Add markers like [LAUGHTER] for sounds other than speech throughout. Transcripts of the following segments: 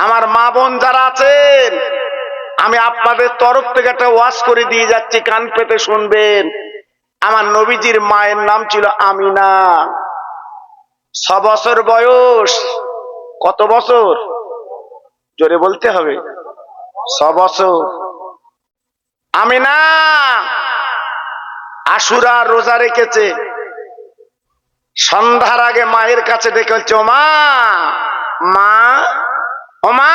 আমার মা বোন যারা আছেন, আমি আপনাদের তরফ থেকে একটা ওয়াজ করে দিয়ে যাচ্ছি, কান পেতে শুনবেন। আমার নবীজির মায়ের নাম ছিল আমিনা। ছ বছর বয়স। কত বছর? জোরে বলতে হবে। ছ বছর। আমিনা! আশুরা রোজা রেখেছে। সন্ধ্যার আগে মায়ের কাছে ডেকে বলছে ও মা মা ও মা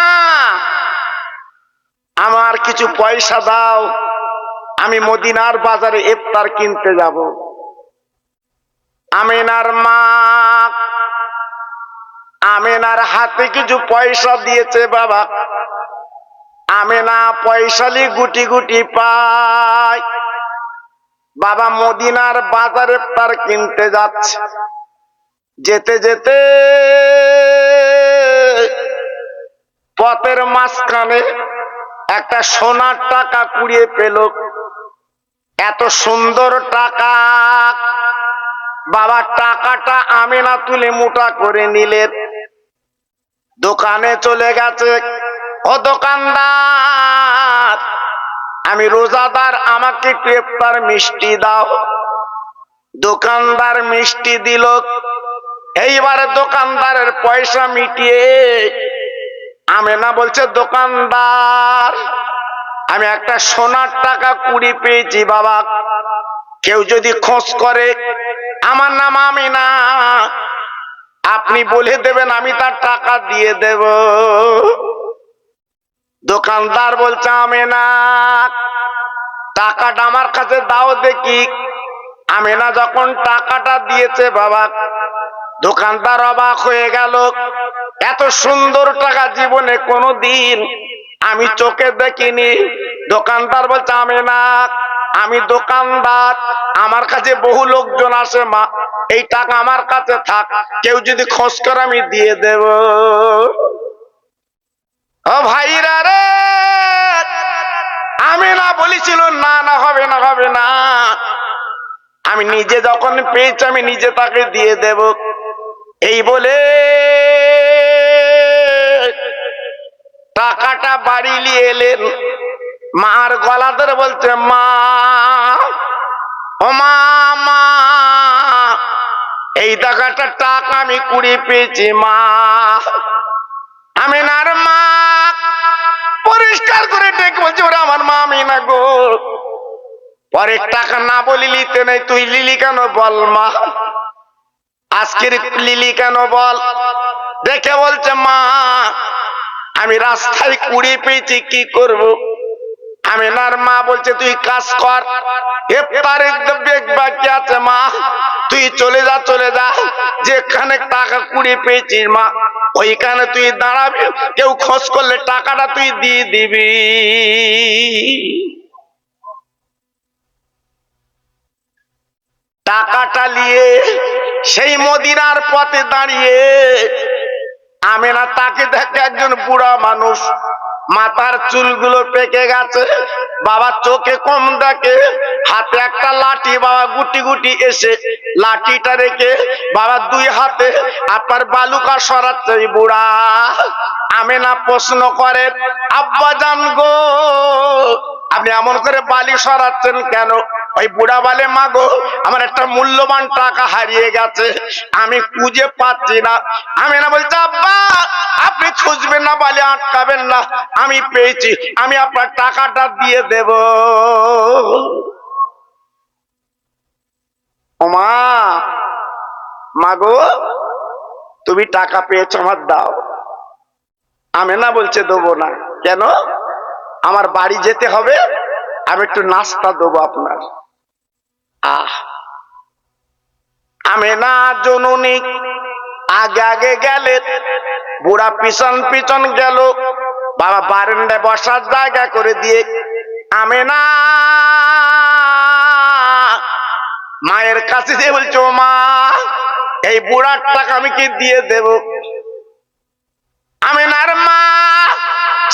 আমার কিছু পয়সা দাও, আমি মদিনার বাজারে ইফতার কিনতে যাব। আমিনার মা, আমিনার হাতে কিছু পয়সা দিয়েছে বাবা। আমিনা পয়সালি গুটি গুটি পায়। বাবা মদিনার বাজারে তার কিনতে যাচ্ছে। যেতে যেতে পথের মাঝখানে একটা সোনার টাকা কুড়িয়ে পেল। এত সুন্দর টাকা। বাবা, টাকাটা আমিনা তুলে মোটা করে নিলেন। দোকানে চলে গেছে। ও দোকানদার, আমি রোজাদার, আমাকে ইফতার মিষ্টি দাও। দোকানদার মিষ্টি দিল। এইবারে দোকানদারের পয়সা মিটিয়ে আমেনা বলছে দোকানদার, আমি একটা সোনার টাকা কুড়ি পেয়েছি বাবা। কেউ যদি খোঁজ করে, আমার নাম আমিনা আপনি বলে দেবেন, আমি তার টাকা দিয়ে দেব। দোকানদার বলছে আমেনা টাকাটা আমার কাছে দাও দেখি। আমেনা যখন টাকাটা দিয়েছে বাবা, দোকানদার অবাক হয়ে গেল। এত সুন্দর টাকা জীবনে কোনো দিন আমি চোখে দেখিনি। দোকানদার বলছে, আমি না, আমি দোকানদার। আমার কাছে বহু লোকজন আসে, মা, এই টাকা আমার কাছে থাক, কেউ যদি খোঁজ করে আমি দিয়ে দেব। ও ভাইরা রে, আমি না বলেছিল, না না, হবে না হবে না। আমি নিজে যখন পেয়েছি, আমি নিজে তাকে দিয়ে দেব। এই বলে টাকাটা বাড়ি নিয়ে এলেন। মার গলা ধরে বলছে, মা, ও মা এই টাকাটা টাকা আমি কুড়ি পেয়েছি, মা। আমি নার মা, পরিষ্কার করে ডেকে বলছি ওরা আমার মা আমি না গো। পরে টাকা না বলি লিতে নেই, তুই লিলি কেন বল, মা? আজকের লিলি কেন বল? দেখে বলছে, মা আমি রাস্তায় কুড়ি পেয়েছি, কি করব? আমি নার মা বলছে, তুই কাজ কর। আছে মা। তুই চলে যা চলে যা। যেখানে টাকা কুড়ি পেয়েছিস মা, ওইখানে তুই দাঁড়াবি। কেউ খোঁজ করলে টাকাটা তুই দিয়ে দিবি। টাকাটা নিয়ে সেই মদিনার পথে দাঁড়িয়ে আমেনা তাকে দেখে একজন বুড়া মানুষ। মাথার চুলগুলো পেকে গেছে। বাবা চোখে কম দেখে। হাতে একটা লাঠি, বাবা গুটি গুটি এসে লাঠিটা রেখে বাবা দুই হাতে আপনার বালুকা সরাচ্ছে বুড়া। আমেনা প্রশ্ন করে, আব্বা জান গো আপনি এমন করে বালি সরাচ্ছেন কেন? ওই বুড়া বালে, মাগো, আমার একটা মূল্যবান টাকা হারিয়ে গেছে। আমি খুঁজে পাচ্ছি না। আমি না বলছি, আব্বা, আপনি খুঁজবেন না, বালি আটকাবেন না। আমি পেয়েছি। আমি আপনার টাকাটা দিয়ে দেব। ওমা, মাগো, তুমি টাকা পেয়েছ, আমার দাও। আমি না বলছে, দেবো না। কেন? আমার বাড়ি যেতে হবে, আমি একটু নাস্তা দেবো আপনার। আহ, আমি না জননী, আগে আগে গেলে, বুড়া পিছন পিছন গেল, বাবা বারান্দায় বসার জায়গা করে দিয়ে, আমি না মায়ের কাছে যে বলছো, মা, এই বুড়ার টাকা আমি কি দিয়ে দেব? আমি না মা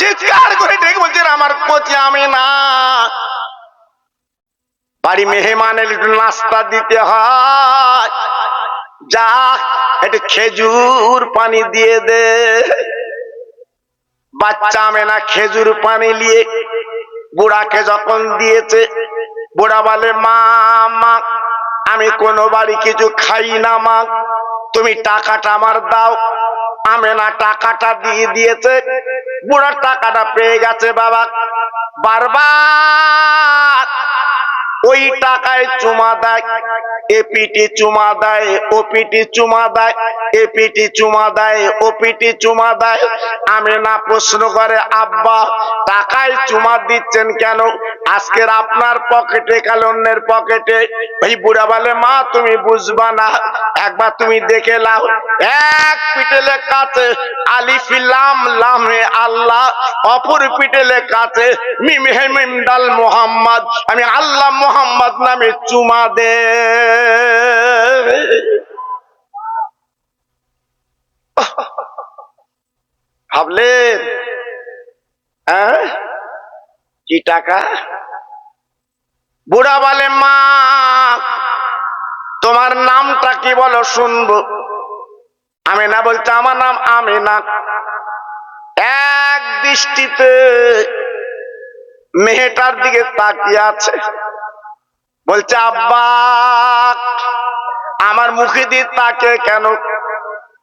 চিৎকার করে ডেকে বলছেন আমার কচি, আমি না। বাড়ি মেহমানের একটু নাস্তা দিতে হয়। যা, একটু খেজুর পানি দিয়ে দে। বাচ্চা আমেনা খেজুর পানি নিয়ে বুড়াকে যখন দিয়েছে, বুড়া বলে, মা মা, আমি কোনো বাড়ি কিছু খাই না, মা। তুমি টাকাটা আমার দাও আমেনা টাকাটা দিয়ে দিয়েছে। বুড়ার টাকাটা পেয়ে গেছে বাবা। বারবার ওই টাকায় চুমা দেয় এপিটি চুমা দেয় ওপিটি চুমা দেয় এপিটি চুমা দেয় ওপিটি চুমা দেয়। আমি না প্রশ্ন করে, আব্বা, টাকায় চুমা দিচ্ছেন কেন? আজকের আপনার পকেটে, কাল অন্যের পকেটে। ওই বুড়া বলে, মা, তুমি বুঝবা না। একবার তুমি দেখে লাও এক পিঠে লেখা আছে আলিফিলাম লামে আল্লাহ। অপর পিঠে লেখা আছে মিমহে মিমদাল মোহাম্মদ। আমি আল্লাহ মোহাম্মদ নামে চুমা দে। ভাবলেন হ্যাঁ? কি টাকা? বুড়া বলে, মা, তোমার নামটা কি বলো শুনব। আমি না বলতে আমার নাম আমি না এক দৃষ্টিতে মেয়েটার দিকে তাকিয়ে আছে। বলছে, আব্বা, আমার মুখে দিয়ে তাকে কেন?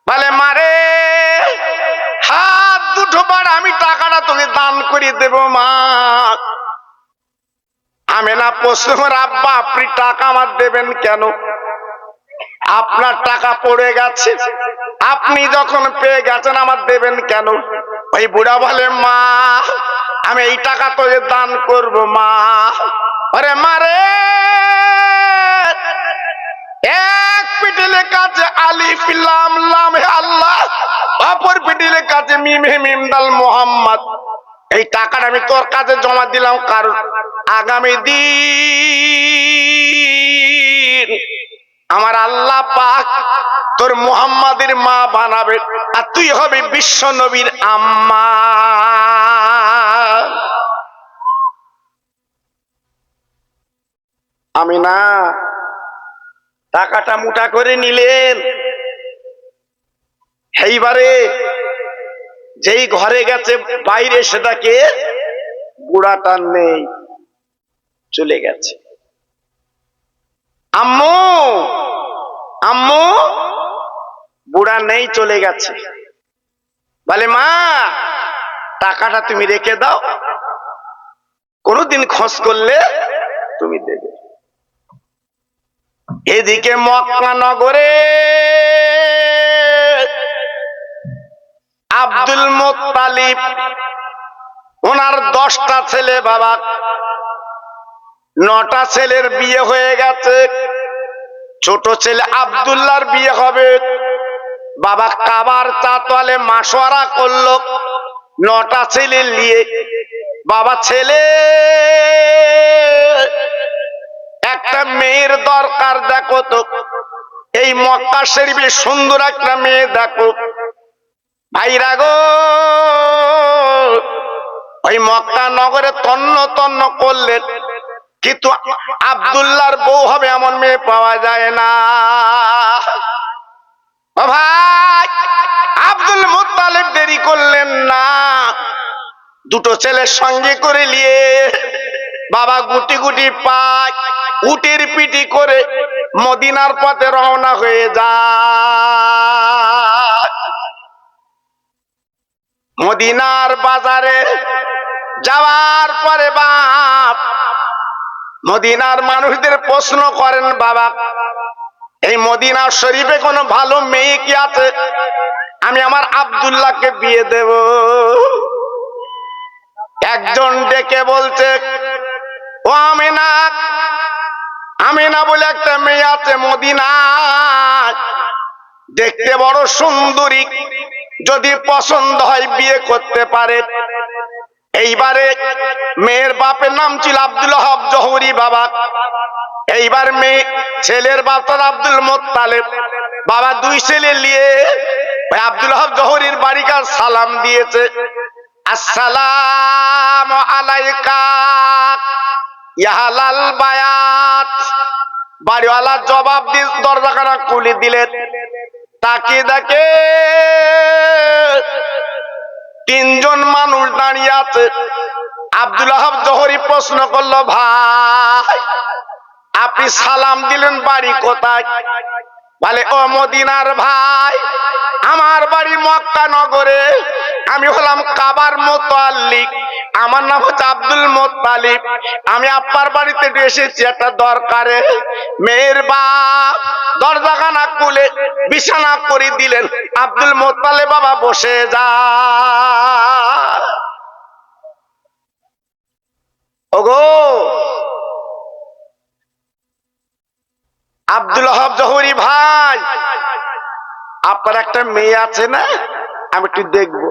বলে, মারে, হাত দুটো বার আমি টাকাটা তোকে দান করে দেব, মা। আমি না প্রশ্ন আব্বা, আপনি টাকা আমার দেবেন কেন? আপনার টাকা পড়ে গেছে। আপনি যখন পেয়ে গেছেন, আমার দেবেন কেন? ওই বুড়া বলে, মা, আমি এই টাকা তোকে দান করব, মা। আরে মারে। এক পিটিলে কাছে আলিফ লাম লাম হে আল্লাহ। অপর পিটিলে কাছে মিম হে মিমদাল মোহাম্মদ। এই টাকাটা আমি তোর কাছে জমা দিলাম, কারণ আগামী দিন আমার আল্লাহ পাক তোর মুহাম্মাদের মা বানাবে, আর তুই হবে বিশ্ব নবীর আম্মা। আমি না টাকাটা মোটা করে নিলেন। এইবারে যেই ঘরে গেছে, বাইরে সেটাকে বুড়াটা নেই, চলে গেছে। আম্মু আম্মু, বুড়া নেই, চলে গেছে। বলে, মা, টাকাটা তুমি রেখে দাও। কোনদিন খোঁজ করলে তুমি দেবে। এদিকে মক্কা নগরে আব্দুল মোত্তালিব, ওনার দশটা ছেলে বাবা, নটা ছেলের বিয়ে হয়ে গেছে। ছোট ছেলে আবদুল্লাহর বিয়ে হবে। বাবা কাবার চাতলে মাসোয়ারা করল। নটা ছেলে নিয়ে বাবা ছেলে একটা মেয়ের দরকার, দেখো তো। এই মক্কা শরীফে সুন্দর একটা মেয়ে, দেখো। ভাইরা গো, ওই মক্কা নগরে তন্ন তন্ন করলেন, কিন্তু আবদুল্লাহর বউ হবে এমন মেয়ে পাওয়া যায় না। ভাই, আব্দুল মুত্তালিব দেরি করলেন না। দুটো ছেলের সঙ্গে করে নিয়ে বাবা গুটি গুটি পায়। উটির পিটি করে মদিনার পথে রওনা হয়ে যায়। মদিনার বাজারে যাওয়ার পরে বাপ, মদিনার মানুষদের প্রশ্ন করেন, বাবা, এই মদিনার শরীফে কোনো ভালো মেয়ে কি আছে? আমি আমার আব্দুল্লাহকে বিয়ে দেব। একজন ডেকে বলছে, ও আমিনা আমিনা বলে একটা মেয়ে আছে মদিনা দেখতে বড় সুন্দরী, যদি পছন্দ হয় বিয়ে করতে পারে। এইবারে মেয়ের বাপের নাম ছিল আব্দুল হব জহুরি বাবা। এইবার মেয়ে ছেলের বাপ তার আব্দুল মোত্তালেব। বাবা দুই ছেলে নিয়ে আব্দুল হব জহুরির বাড়িকার সালাম দিয়েছে। আসসালাম আলাইকা। ইয়াহালাল বায়াত। বাড়িওয়ালা জবাব দিস দরজাখানা খুলে দিলেন তাকে দেখে তিনজন মানুষ দাঁড়িয়ে আছে। আব্দুল আহাব জহরি প্রশ্ন করল, ভাই, আপনি সালাম দিলেন বাড়ি কোথায়? বলে, ও মদিনার ভাই, আমার বাড়ি মক্কা নগরে আমি হলাম কাবার মোতাল্লিক, আমার নাম হচ্ছে আব্দুল মোত্তালিব। আমি আপ্পার বাড়িতে এসেছি, একটা দরকারে। মেয়ের বাপ দরজাখানা খুলে বিছানা করে দিলেন। আব্দুল মোত্তালে বাবা বসে যা। ওগো আব্দুল হব জহুরি ভাই। আপনার একটা মেয়ে আছে না? আমি একটু দেখব।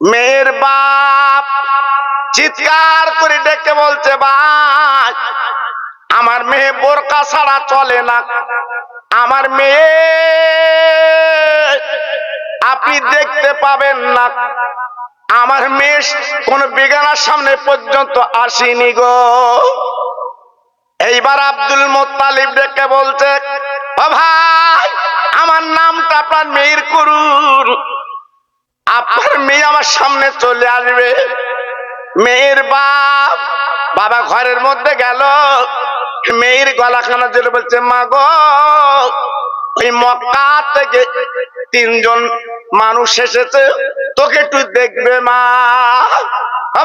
মেয়ের বাপ চিৎকার করে ডেকে বলছে, ভাই, আমার মেয়ে বোরকা ছাড়া চলে না। আমার মেয়ে আপনি দেখতে পাবেন না। আমার মেয়ে কোন বেগানার সামনে পর্যন্ত আসেনি গো। এইবার আব্দুল মোত্তালিব ডেকে বলছে ভাই, আমার নামটা আপনার মেয়ের করুন আপনার মেয়ে আমার সামনে চলে আসবে। মেয়ের বাপ বাবা ঘরের মধ্যে গেল। মেয়ের গলাখানা জেলে বলছে, মা গো, ওই মক্কা থেকে তিনজন মানুষ এসেছে, তোকে একটু দেখবে মা।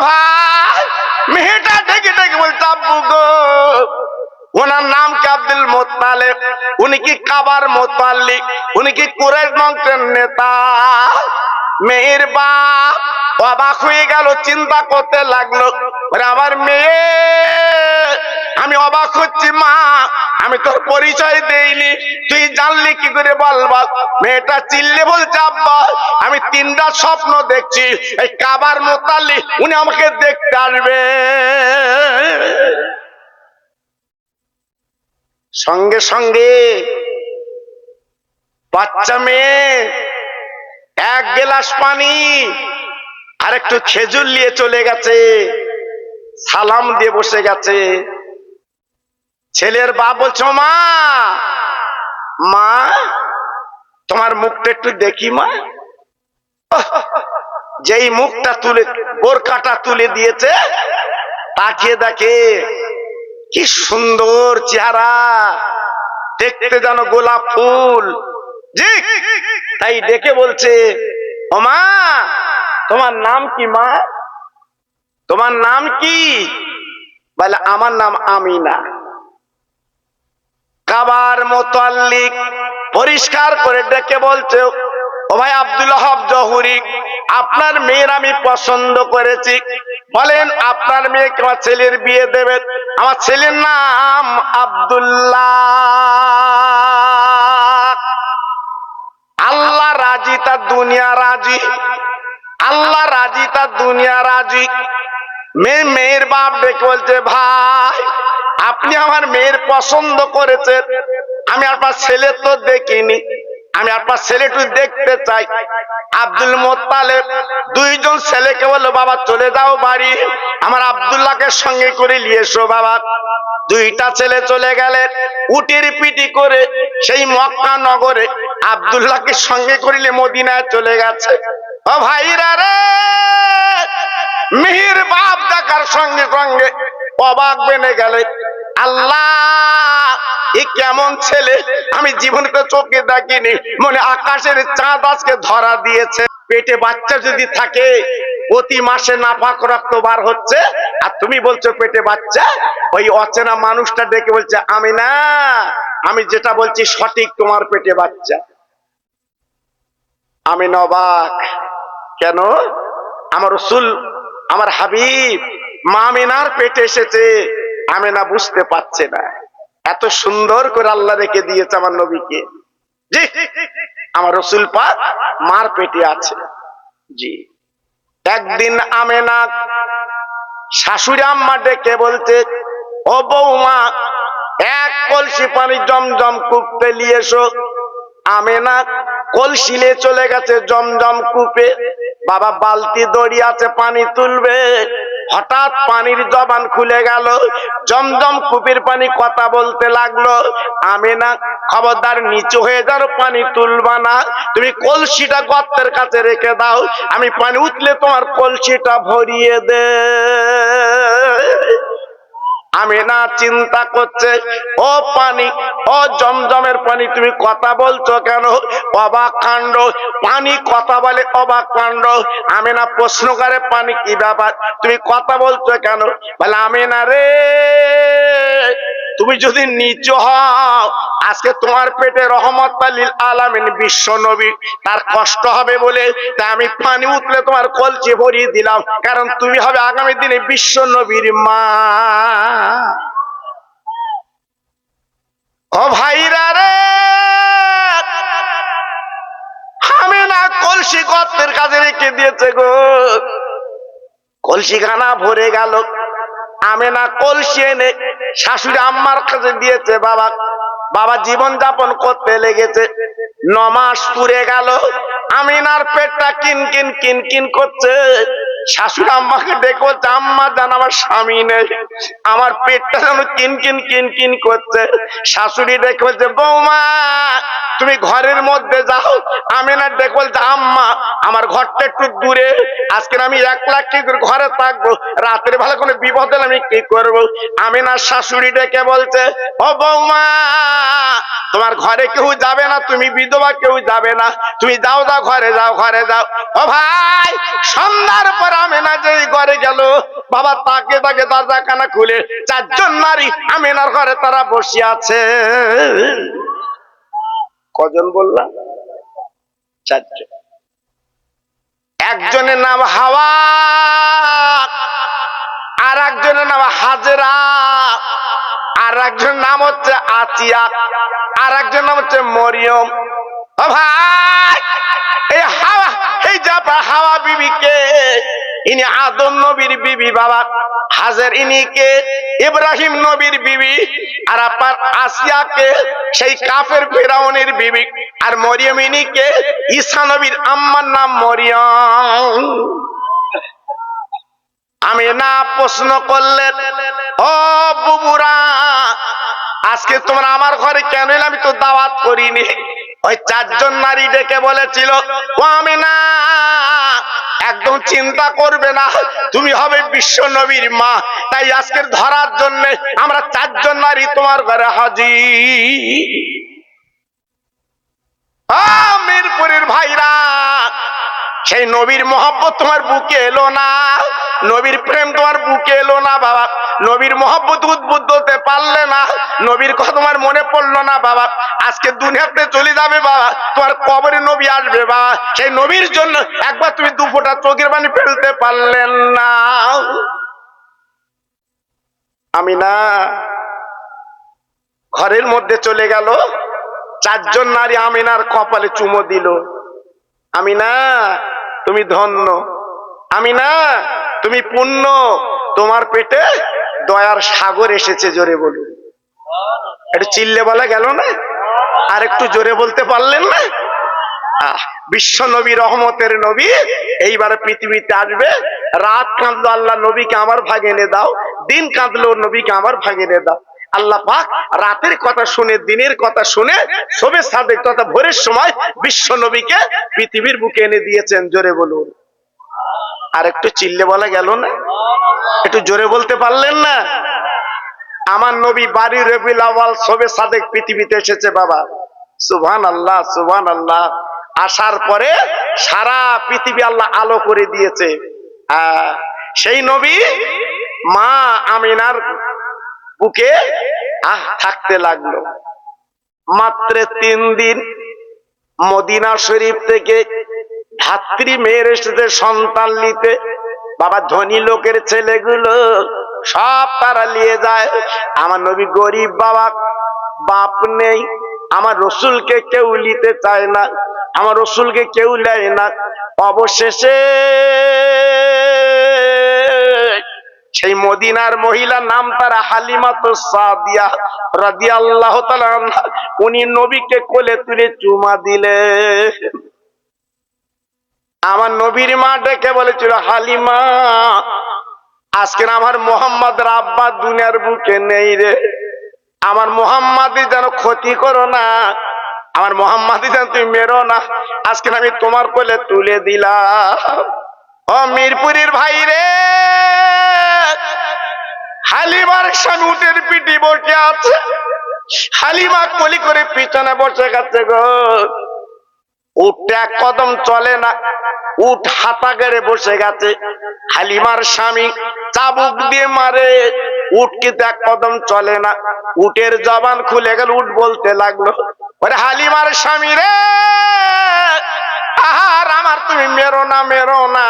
ভাই, মেয়েটা ডেকে গো। ওনার নাম কি আব্দুল মোত্তালেব? উনি কি কাবার মোতাল্লিক উনি কি কুরেশ বংশের নেতা? মেয়ের বাপ। অবাক হয়ে গেল, চিন্তা করতে লাগল। আমার মেয়ে আমি অবাক হচ্ছি, মা। আমি তোর পরিচয় দেইনি। তুই জানলি কি করে বল বল মেয়েটা চিল্লে বলছে, আব্বা, আমি তিনটা স্বপ্ন দেখছি। এই কাবার মোতাল্লি উনি আমাকে দেখতে আসবে। সঙ্গে সঙ্গে বাচ্চা মেয়ে, এক গেলাস পানি আর একটু খেজুর নিয়ে চলে গেছে। সালাম দিয়ে বসে গেছে। ছেলের বাপ বলছো, মা মা, তোমার মুখটা একটু দেখি, মা। [LAUGHS] যেই মুখটা তুলে, বোরকাটা তুলে দিয়েছে, তাকিয়ে দেখে কি সুন্দর চেহারা। দেখতে যেন গোলাপ ফুল। তাই ডেকে বলছে, ও মা, তোমার নাম কি, মা? তোমার নাম কি? বলে, আমার নাম আমিনা। কাবার মোতাল্লিক পরিষ্কার করে ডেকে বলছে, ও ভাই আব্দুল হব জহুরি, আপনার মেয়ের আমি পছন্দ করেছি। বলেন, আপনার মেয়েকে আমার ছেলের বিয়ে দেবেন আমার ছেলের নাম আব্দুল্লাহ। আল্লাহ রাজি, তার দুনিয়া রাজি। আল্লাহ রাজি, তার দুনিয়া রাজি। মেয়ে মেয়ের বাপ ডেকে বলছে, ভাই, আপনি আমার মেয়ের পছন্দ করেছেন। আমি আপনার ছেলে তো দেখিনি। আমি আপনার ছেলেটু দেখতে চাই। আব্দুল মোত্তালেব দুইজন ছেলেকে বলল, বাবা, চলে যাও বাড়ি। আমার আব্দুল্লাহকে সঙ্গে করে নিয়ে এসো, বাবা। দুইটা ছেলে চলে গেলে উটির পিটি করে সেই মক্কা নগরে আব্দুল্লাহকে সঙ্গে করিলে মদিনায় চলে গেছে। ও ভাইরা রে! মিহির বাপ দেখার সঙ্গে সঙ্গে অবাক বেনে গেলে, আল্লাহ, এ কেমন ছেলে? আমি জীবনে চোখে দেখিনি, মনে আকাশের চাঁদ আজকে ধরা দিয়েছে। পেটে বাচ্চা যদি থাকে, প্রতি মাসে নাপাক রক্ত বার হচ্ছে। আর তুমি বলছো পেটে বাচ্চা? ওই অচেনা মানুষটা ডেকে বলছে, আমি না, আমি যেটা বলছি সঠিক তোমার পেটে বাচ্চা। আমি নবাক। কেন? আমার রসুল আমার হাবিব মামিনার পেটে এসেছে। আমি না বুঝতে পারছে না। এত সুন্দর করে আল্লাহ রেখে দিয়েছে আমার নবীকে। জি, আমার রসুল পাক মার পেটে আছে। জি। একদিন আমেনা শাশুড়ি আম্মা ডেকে বলছে, ও বৌমা, এক কলসি পানি জমজম কূপতে নিয়ে এসো। আমেনা কলসিলে চলে গেছে জমজম কূপে। বাবা বালতি দড়ি আছে, পানি তুলবে। হঠাৎ পানির জবান খুলে গেল। জমজম কুপির পানি কথা বলতে লাগল। আমি না খবরদার, নিচু হয়ে যাও, পানি তুলবা না। তুমি কলসিটা গর্তের কাছে রেখে দাও। আমি পানি উঠলে তোমার কলসিটা ভরিয়ে দে। আমি না চিন্তা করছে, ও পানি, ও জমজমের পানি, তুমি কথা বলছো কেন? অবাক কাণ্ড, পানি কথা বলে অবাক কাণ্ড। আমি না প্রশ্ন করে পানি কি ব্যাপার? তুমি কথা বলছো কেন? বলে, আমি না রে। তুমি যদি নিচু হও, আজকে তোমার পেটে রহমত আলীল আলামিন বিশ্ব নবী, তার কষ্ট হবে বলে তা আমি পানি উঠলে তোমার কলচে ভরিয়ে দিলাম, কারণ তুমি হবে আগামী দিনে বিশ্ব নবীর মা। ও ভাইরা রে, আমি না কলসি গর্তের কাজে রেখে দিয়েছে গো। কলসি খানা ভরে গেল। আমি না কলসি এনে শাশুড়ি আম্মার কাছে দিয়েছে, বাবা বাবা জীবন যাপন করতে লেগেছে। নমাস পুরে গেল, আমিনার পেটটা কিন কিন কিন কিন করছে। শাশুড়ি আম্মাকে বলছে আম্মা জান আমার স্বামী নেই। আমার পেটটা যেন কিন কিন কিন কিন করছে। শাশুড়ি ডেকে বলছে বৌমা, তুমি ঘরের মধ্যে যাও। আমি না ডেকে বলছে আম্মা, আমার ঘরটা একটু দূরে। আজকে আমি এক লাখ কি ঘরে থাকব। রাত্রে ভালো কোনো বিপদ আমি কি করব? আমি না শাশুড়ি ডেকে বলছে, ও বৌমা, তোমার ঘরে কেউ যাবে না, তুমি বিধবা কেউ যাবে না। তুমি যাও যাও, ঘরে যাও ঘরে যাও। ও ভাই, সন্ধ্যার পর আমি না যে ঘরে গেল, বাবা তাকে তাকে খুলে, চারজন নারী আমিনার ঘরে তারা বসে আছে। কজন বললাম? চারজন। একজনের নাম হাওয়া, আর একজনের নাম হাজরা, আর একজনের নাম হচ্ছে আতিয়া, আর একজনের নাম হচ্ছে মরিয়ম। ভাই, এই হাওয়া, এই জাপা হাওয়া বিবিকে ইনি আদম নবীর বিবি বাবা, হাজার ইনিকে ইব্রাহিম নবীর বিবি, আর আপনার আসিয়াকে সেই কাফের ফেরাউনের বিবি, আর মরিয়ম ইনিকে ঈসা নবীর আম্মার নাম মরিয়ম। আমি না প্রশ্ন করলেন ও বুবুরা, আজকে তোমরা আমার ঘরে কেন আমি তো দাওয়াত করিনি? ওই চারজন নারী ডেকে বলেছিল আমি না একদম চিন্তা করবে না, তুমি হবে বিশ্ব নবীর মা। তাই আজকের ধরার জন্য আমরা চারজন নারী তোমার ঘরে হাজি মিরপুরের ভাইরা সেই নবীর মহব্বত তোমার বুকে এলো না। নবীর প্রেম তোমার বুকে এলো না বাবা। নবীর মহব্বত উদ্বুদ্ধ হতে পারলে না। নবীর কথা তোমার মনে পড়ল না বাবা। আজকে দুনিয়াতে চলে যাবে বাবা। তোমার কবরে নবী আসবে বাবা। সেই নবীর জন্য একবার তুমি দু ফোঁটা চোখের পানি ফেলতে পারলেন না। আমি না ঘরের মধ্যে চলে গেল। চারজন নারী আমিনার কপালে চুমো দিল। আমি না, তুমি ধন্য। আমি না, তুমি পুণ্য। তোমার পেটে দয়ার সাগর এসেছে, জোরে বলুন। একটু চিল্লে বলা গেল না? আর একটু জোরে বলতে পারলেন না? বিশ্ব নবী রহমতের নবী, এইবার পৃথিবীতে আসবে। রাত কাঁদলো আল্লাহ, নবীকে আমার ভাগে এনে দাও। দিন কাঁদলো, নবীকে আমার ভাগে এনে দাও। আল্লাহ পাক রাতের কথা শুনে, দিনের কথা শুনে সবে সাদেক তথা ভোরের সময় বিশ্ব নবীকে পৃথিবীর বুকে এনে দিয়েছেন। জোরে বলুন। আর একটু চিল্লে বলা গেল না? একটু জোরে বলতে পারলেন না? আমার নবী বাড়ি রবিল আওয়াল সবে সাদেক পৃথিবীতে এসেছে বাবা। সুভান আল্লাহ সুবহান আল্লাহ আসার পরে সারা পৃথিবী আল্লাহ আলো করে দিয়েছে। সেই নবী মা আমিনার বুকে, আহ, থাকতে লাগল। মাত্র তিন দিন মদিনা শরীফ থেকে ধাত্রী মেয়ের এসেছে সন্তান নিতে বাবা ধনী লোকের ছেলেগুলো সব তারা নিয়ে যায়। আমার নবী গরিব বাবা, বাপ নেই। আমার রসুলকে কেউ নিতে চায় না। আমার রসুলকে কেউ নেয় না। অবশেষে সেই মদিনার মহিলা নাম তারা হালিমাত সাদিয়া রাদিয়াল্লাহু তাআলা উনি নবীকে কোলে তুলে চুমা দিলে। আমার নবীর মা ডেকে বলেছিল, হালিমা আজকে আমার মোহাম্মদ রাব্বা দুনিয়ার বুকে নেই রে। আমার মোহাম্মদই যেন ক্ষতি করো না। আমার মোহাম্মদই যেন তুমি মেরো না। আজকে আমি তোমার কোলে তুলে দিলাম। ও মিরপুরের ভাই রে। হালিমার স্বামী উটের পিটি বসে আছে। হালিমা কলি করে পিছনে বসে গেছে গো। উঠতে কদম চলে না, উঠ হাতা গেড়ে বসে গেছে। হালিমার স্বামী চাবুক দিয়ে মারে, উঠ কিন্তু এক কদম চলে না। উটের জবান খুলে গেল, উঠ বলতে লাগল, ওরে হালিমার স্বামী রে, আহার আমার তুমি মেরো না মেরো না।